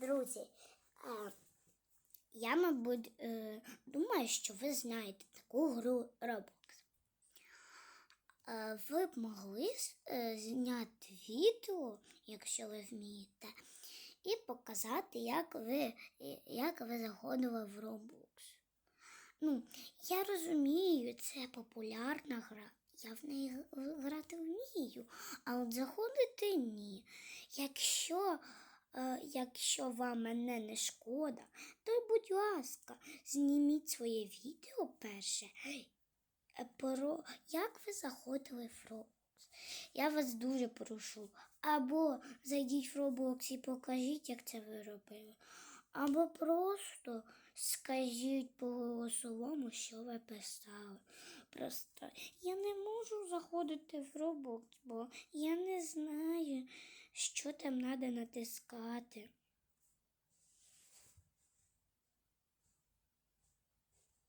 Друзі, е, я, мабуть, е, думаю, що ви знаєте таку гру Roblox. Е, Ви б могли зняти відео, якщо ви вмієте, і показати, як ви, як ви заходили в Roblox. Ну, я розумію, це популярна гра. Я в неї грати вмію, а от заходити ні. Якщо, якщо вам мене не шкода, то, будь ласка, зніміть своє відео перше. е, Про як ви заходили в Roblox. Я вас дуже прошу. Або зайдіть в Roblox і покажіть, як це ви робили. Або просто скажіть по голосовому, що ви писали. Просто я не можу заходити в Roblox, бо я не знаю, що там треба натискати.